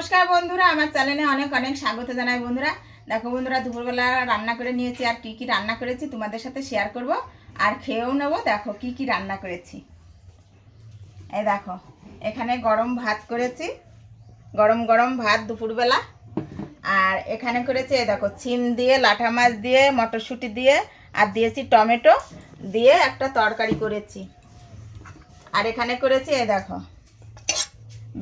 নমস্কার বন্ধুরা, আমার চ্যানেলে অনেক অনেক স্বাগত জানাই বন্ধুরা। দেখো বন্ধুরা, দুপুরবেলা রান্না করে নিয়েছি আর কি কি রান্না করেছি তোমাদের সাথে শেয়ার করব। আর খেয়েও নেব, দেখো কি কি রান্না করেছি। এই দেখো, এখানে গরম ভাত করেছি। গরম গরম ভাত দুপুরবেলা। আর এখানে করেছি, এই দেখো চিম দিয়ে, লাঠা মাছ দিয়ে, মটরশুঁটি দিয়ে, আর দিয়েছি টমেটো। দিয়ে একটা তরকারি করেছি। আর এখানে করেছি, এই দেখো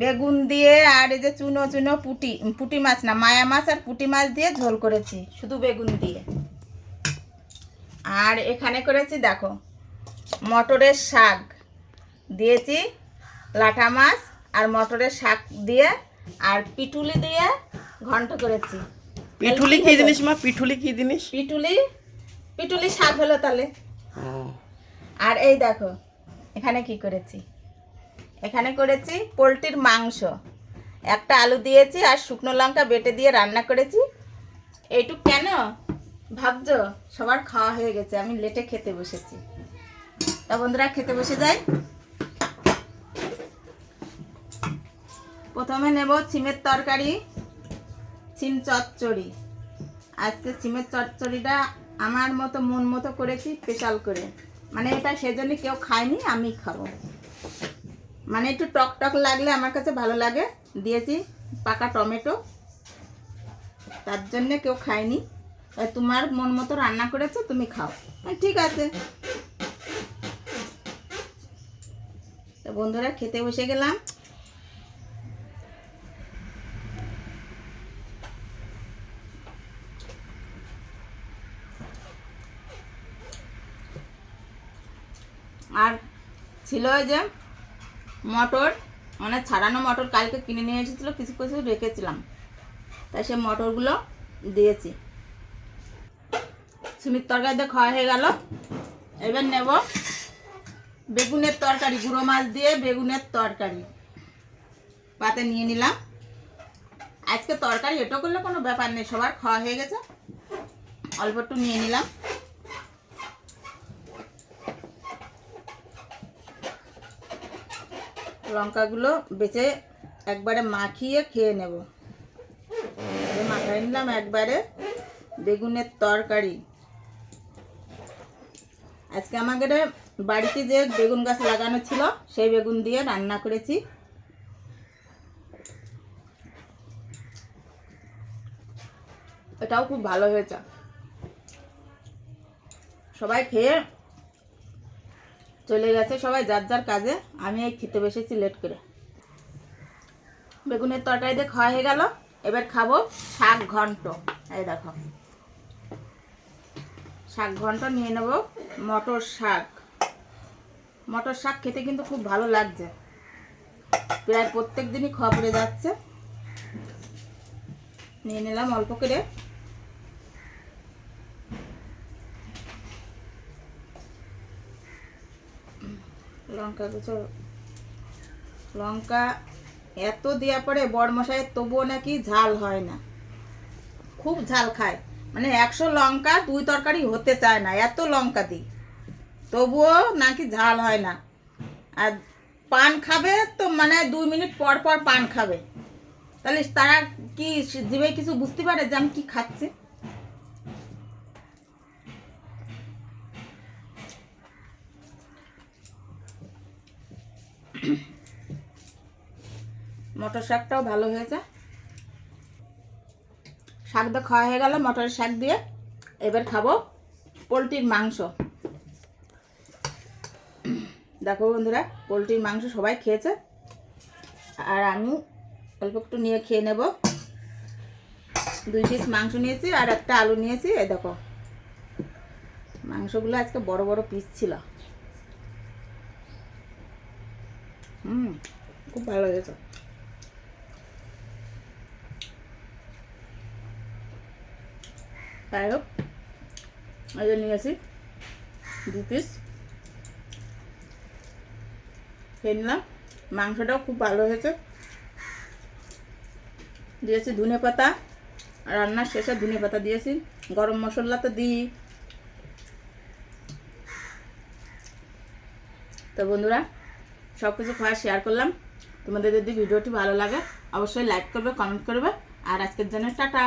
বেগুন দিয়ে আর এই যে চুনো চুনো পুটি পুটি মাছ না মায়া মাছ আর পুটি মাছ দিয়ে ঝোল করেছি শুধু বেগুন দিয়ে। আর এখানে করেছি দেখো মটরের শাক। দিয়েছি লাঠা মাছ আর মটরের শাক দিয়ে আর পিটুলি দিয়ে ঘন্ট করেছি। পিঠুলি কি জিনিস মা? পিঠুলি কি জিনিস? পিটুলি পিটুলি শাক হলো তাহলে। আর এই দেখো এখানে কি করেছি? এখানে করেছি পোলট্রির মাংস। একটা আলু দিয়েছি আর শুকনো লঙ্কা বেটে দিয়ে রান্না করেছি। এইটুক কেন? ভাবছ? সবার খাওয়া হয়ে গেছে, আমি লেটে খেতে বসেছি। তা বন্ধুরা, খেতে বসে যাই। প্রথমে নেব সিমের তরকারি, সিম চচ্চড়ি। আজকে সিমের চচ্চড়িটা আমার মতো মন মতো করেছি স্পেশাল করে। মানে এটা সেজন্য কেউ খায়নি আমি খাব। মানে একটু টক টক লাগলে আমার কাছে ভালো লাগে। দিয়েছি পাকা টমেটো। তার জন্যে কেউ খায়নি। তোমার মন মতো রান্না করেছ, তুমি খাও। ঠিক আছে। তো বন্ধুরা, খেতে বসে গেলাম। আর ছিল যে মটর মানে ছাড়ানো মটর কালকে কিনে নিয়ে এসেছিল, কিছু কিছু রেখেছিলাম। তাই সে মটরগুলো দিয়েছি। সুমির তরকারিতে খাওয়া হয়ে গেল। এবার নেব বেগুনের তরকারি, গুঁড়ো মাছ দিয়ে বেগুনের তরকারি। পাতে নিয়ে নিলাম। আজকে তরকারি এটো করলে কোনো ব্যাপার নেই, সবার খাওয়া হয়ে গেছে। অল্প একটু নিয়ে নিলাম। লঙ্কাগুলো বেছে একবারে মাখিয়ে খেয়ে নেব। মাখাই নিলাম একবারে বেগুনের তরকারি। আজকে আমাদের বাড়িতে যে বেগুন গাছ লাগানো ছিল, সেই বেগুন দিয়ে রান্না করেছি। এটাও খুব ভালো হয়েছে। সবাই খেয়ে চলে গেছে সবাই, যার যার কাজে। আমি এই খেতে বসেছি লেট করে। বেগুনের তরকারি দিয়ে খাওয়া হয়ে গেল। এবার খাব শাক ঘন্ট। এই দেখো। শাক ঘন্ট নিয়ে নেব। মটর শাক। মটর শাক খেতে কিন্তু খুব ভালো লাগছে। প্রায় প্রত্যেক দিনই খাওয়া পড়ে যাচ্ছে। নিয়ে নিলাম অল্প করে। লঙ্কা কুচো লঙ্কা এত দেওয়া পরে বড় মশাইয়ের তবুও নাকি ঝাল হয় না। খুব ঝাল খায়। মানে একশো লঙ্কা দুই তরকারি হতে চায় না, এত লঙ্কা দিই। তবুও নাকি ঝাল হয় না। আর পান খাবে তো মানে দুই মিনিট পর পর পান খাবে। তাহলে তারা কি জিভে কিছু বুঝতে পারে যে আমি কী খাচ্ছি? মটর শাকটাও ভালো হয়েছে। শাকটা খাওয়া হয়ে গেল মটরের শাক দিয়ে এবার খাব পোলট্রির মাংস। দেখো বন্ধুরা, পোলট্রির মাংস সবাই খেয়েছে। আর আমি অল্প একটু নিয়ে খেয়ে নেব। দুই পিস মাংস নিয়েছি আর একটা আলু নিয়েছি, এই দেখো। মাংসগুলো আজকে বড় বড় পিস ছিল। হুম খুব ভালো হয়েছে যাই হোক যে নিয়েছি দু পিস খেয়ে নিলাম মাংসটাও খুব ভালো হয়েছে দিয়েছি ধনে পাতা রান্নার শেষে ধনে পাতা দিয়েছি গরম মশলা তো দিই তো বন্ধুরা সব কিছু খাওয়া শেয়ার করলাম। তোমাদের যদি ভিডিওটি ভালো লাগে, অবশ্যই লাইক করবে কমেন্ট করবে। আর আজকের জন্য টাটা।